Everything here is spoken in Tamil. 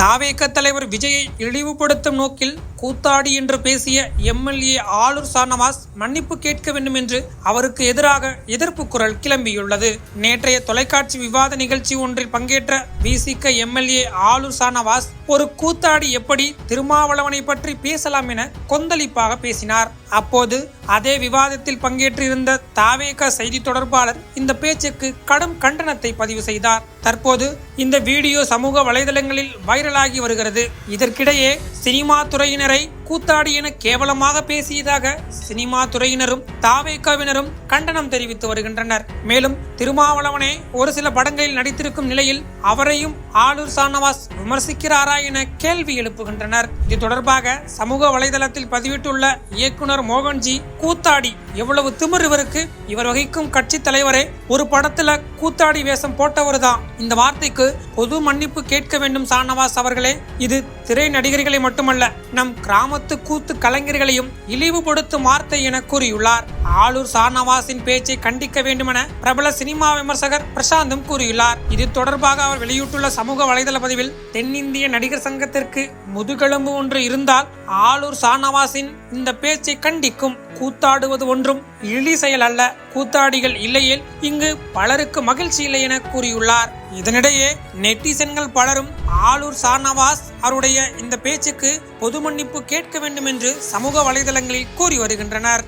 தாவேக தலைவர் விஜயை இழிவுபடுத்தும் நோக்கில் கூத்தாடி என்று பேசிய எம்எல்ஏ ஆளூர் ஷானவாஸ் மன்னிப்பு கேட்க வேண்டும் என்று அவருக்கு எதிராக எதிர்ப்பு குரல் கிளம்பியுள்ளது. நேற்றைய தொலைக்காட்சி விவாத நிகழ்ச்சி ஒன்றில் பங்கேற்ற விசிக எம்எல்ஏ ஆளுர் ஷானவாஸ் ஒரு கூத்தாடி எப்படி திருமாவளவனை பற்றி பேசலாம் என கொந்தளிப்பாக பேசினார். அப்போது அதே விவாதத்தில் பங்கேற்றிருந்த தாவேக செய்தி தொடர்பாளர் இந்த பேச்சுக்கு கடும் கண்டனத்தை பதிவு செய்தார். தற்போது இந்த வீடியோ சமூக வலைதளங்களில் வைரலாகி வருகிறது. இதற்கிடையே சினிமா துறையினரை கூத்தாடி என கேவலமாக பேசியதாக சினிமா துறையினரும் தாவேக்காவினரும் கண்டனம் தெரிவித்து வருகின்றனர். மேலும் திருமாவளவனே ஒரு சில படங்களில் நடித்திருக்கும் நிலையில் அவரையும் ஆளூர் சானவாஸ் விமர்சிக்கிறாரா என கேள்வி எழுப்புகின்றனர். இது தொடர்பாக சமூக வலைதளத்தில் பதிவிட்டுள்ள இயக்குனர் மோகன்ஜி கூத்தாடி எவ்வளவு திமிர் இவருக்கு இவர் வகிக்கும் கட்சி தலைவரே ஒரு படத்துல கூத்தாடி வேஷம் போட்டவர் தான் இந்த வார்த்தைக்கு பொது மன்னிப்பு கேட்க வேண்டும் சானவாஸ் அவர்களே. இது திரை நடிகர்களை மட்டுமல்ல நம் கிராமத்து கூத்து கலைஞர்களையும் இழிவுபடுத்தும் வார்த்தை என கூறியுள்ளார். ஆளூர் சானவாஸின் பேச்சை கண்டிக்க வேண்டுமென பிரபல சினிமா விமர்சகர் பிரசாந்தும் கூறியுள்ளார். இது தொடர்பாக அவர் வெளியிட்டுள்ள சமூக வலைதள பதிவில் தென்னிந்திய நடிகர் சங்கத்திற்கு முதுகெலும்பு ஒன்று இருந்தால் ஆளூர் சானவாஸின் இந்த பேச்சை கண்டிக்கும் கூத்தாடுவது ஒன்றும் இழி செயல் அல்ல கூத்தாடிகள் இல்லையில் இங்கு பலருக்கு மகிழ்ச்சி இல்லை என கூறியுள்ளார் இதனிடையே நெட்டிசன்கள் பலரும் ஆளூர் சார்னவாஸ் அவருடைய இந்த பேச்சுக்கு பொது மன்னிப்பு கேட்க வேண்டும் என்று சமூக வலைதளங்களில் கூறி வருகின்றனர்